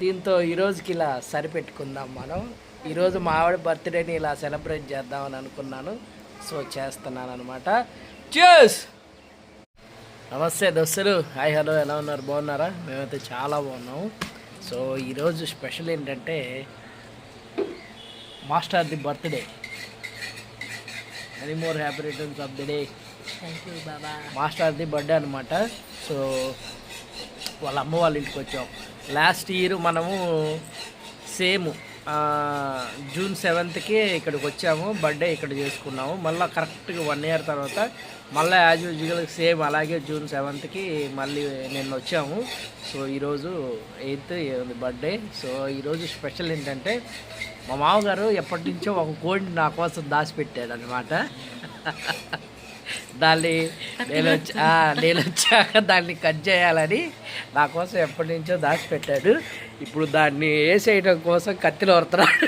దీంతో ఈరోజుకి ఇలా సరిపెట్టుకుందాం మనం. ఈరోజు మా ఆవిడ బర్త్డేని ఇలా సెలబ్రేట్ చేద్దామని అనుకున్నాను. సో చేస్తున్నాను అనమాట చూస్ నమస్తే దోస్తులు. హాయ్ హలో ఎలా ఉన్నారు? బాగున్నారా? మేమైతే చాలా బాగున్నాము. సో ఈరోజు స్పెషల్ ఏంటంటే master the birthday any more happy returns of the day బాబా మాస్టర్ది బర్త్డే అనమాట సో వాళ్ళ అమ్మ వాళ్ళ ఇంటికి వచ్చాం. లాస్ట్ ఇయర్ మనము సేమ్ జూన్ సెవెంత్కి ఇక్కడికి వచ్చాము బర్త్డే ఇక్కడ చేసుకున్నాము. మళ్ళీ కరెక్ట్గా వన్ ఇయర్ తర్వాత మళ్ళీ యాజ్ యూజువల్ సేమ్ అలాగే జూన్ సెవెంత్కి మళ్ళీ నిన్న వచ్చాము. సో ఈరోజు ఎయిత్ బర్త్డే. సో ఈరోజు స్పెషల్ ఏంటంటే మా మామగారు ఎప్పటి నుంచో ఒక కోడిని నా కోసం దాచిపెట్టాడు అనమాట దాన్ని నేను వచ్చా నేను వచ్చాక దాన్ని కట్ చేయాలని నా కోసం ఎప్పటి నుంచో దాచిపెట్టాడు. ఇప్పుడు దాన్ని వేసేయడం కోసం కత్తిలో వరుతున్నాడు.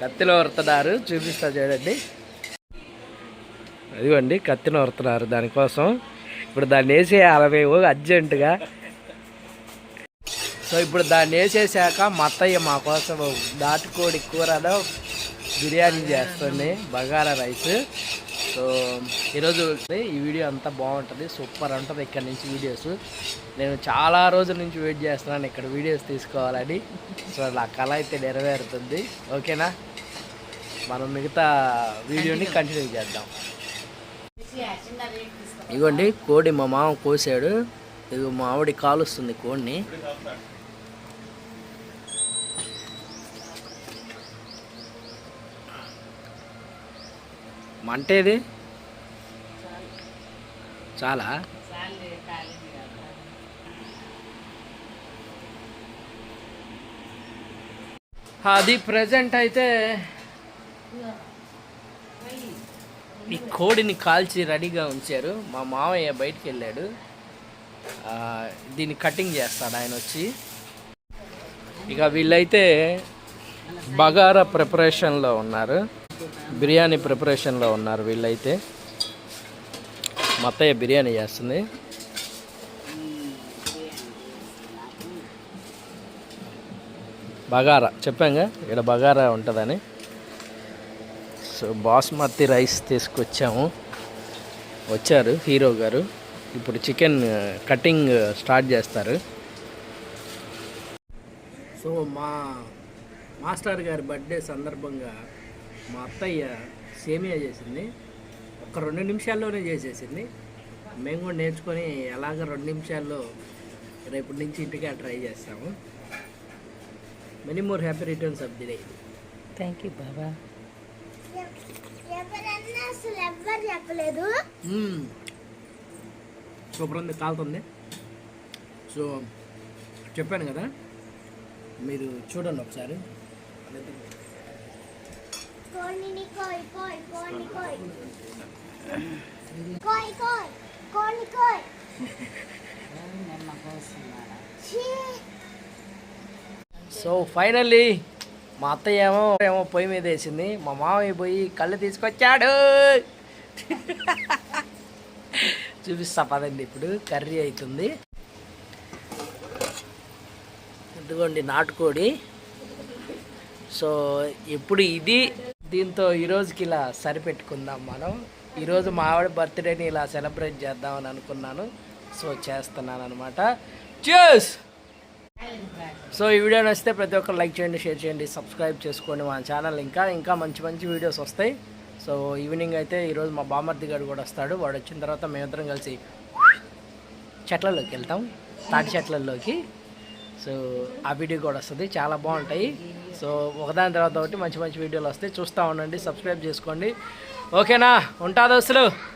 కత్తిలో వరుతున్నారు. చూపిస్తా చూడండి. అదిగోండి కత్తిని వరుతున్నారు దానికోసం. ఇప్పుడు దాన్ని వేసేయాలి మేము అర్జెంటుగా. సో ఇప్పుడు దాన్ని వేసేసాక మత్తయ్య మా కోసం నాటుకోడి కూరలో బిర్యానీ చేస్తుంది బగారా రైస్. సో ఈరోజు ఈ వీడియో అంతా బాగుంటుంది. సూపర్ ఉంటుంది ఇక్కడ నుంచి వీడియోస్. నేను చాలా రోజుల నుంచి వెయిట్ చేస్తున్నాను ఇక్కడ వీడియోస్ తీసుకోవాలని. సో నా కళ అయితే నెరవేరుతుంది. ఓకేనా? మనం మిగతా వీడియోని కంటిన్యూ చేద్దాం. ఇగోండి కోడి మా మామ కోసాడు. ఇది మా ఆవిడ కాలుస్తుంది కోడిని. మంటేది చాలా. అది ప్రజెంట్ అయితే ఈ కోడిని కాల్చి రెడీగా ఉంచారు. మా మామయ్య బయటికి వెళ్ళాడు. దీన్ని కటింగ్ చేస్తాడు ఆయన వచ్చి. ఇక వీళ్ళైతే బగారా ప్రిపరేషన్లో ఉన్నారు. బిర్యానీ ప్రిపరేషన్లో ఉన్నారు వీళ్ళైతే. మా అత్తయ్య బిర్యానీ చేస్తుంది. బగారా చెప్పాంగా? ఇక్కడ బగారా ఉంటుందని. సో బాస్మతి రైస్ తీసుకొచ్చాము. వచ్చారు హీరో గారు. ఇప్పుడు చికెన్ కటింగ్ స్టార్ట్ చేస్తారు. సో మా మాస్టర్ గారి బర్త్డే సందర్భంగా మా అత్తయ్య సేమియా చేసింది. ఒక రెండు నిమిషాల్లోనే చేసేసింది. మేము కూడా నేర్చుకొని ఎలాగ రెండు నిమిషాల్లో రేపటి నుంచి ఇంటికి ట్రై చేస్తాము. Many more happy returns of the day thank you బాబా చెప్పలేదు. సూపర్ ఉంది కాలుతుంది. సో చెప్పాను కదా మీరు చూడండి ఒకసారి. సో ఫైనల్లీ మా అత్తయ్య ఏమో ఏమో పొయ్యి మీద వేసింది. మా మామయ్య పోయి కళ్ళు తీసుకొచ్చాడు. చూపిస్తా పదండి ఇప్పుడు. కర్రీ అవుతుంది ఇదిగోండి నాటుకోడి. సో ఇప్పుడు ఇది దీంతో ఈరోజుకి ఇలా సరిపెట్టుకుందాం మనం. ఈరోజు మా ఆవిడ బర్త్డేని ఇలా సెలబ్రేట్ చేద్దామని అనుకున్నాను. సో చేస్తున్నాను అనమాట చూస్ సో ఈ వీడియో నచ్చితే ప్రతి ఒక్కరు లైక్ చేయండి షేర్ చేయండి సబ్స్క్రైబ్ చేసుకోండి మా ఛానల్ ఇంకా. ఇంకా మంచి మంచి వీడియోస్ వస్తాయి. సో ఈవినింగ్ అయితే ఈరోజు మా బామర్ది గారు కూడా వస్తాడు. వాడు వచ్చిన తర్వాత మేమిద్దరం కలిసి చెట్లలోకి వెళ్తాం. తాటి చెట్లలోకి. సో ఆ వీడియో కూడా వస్తుంది. చాలా బాగుంటాయి. సో ఒకదాని తర్వాత ఒకటి మంచి మంచి వీడియోలు వస్తాయి. చూస్తూ ఉండండి సబ్స్క్రైబ్ చేసుకోండి. ఓకేనా? ఉంటా దోస్తులు.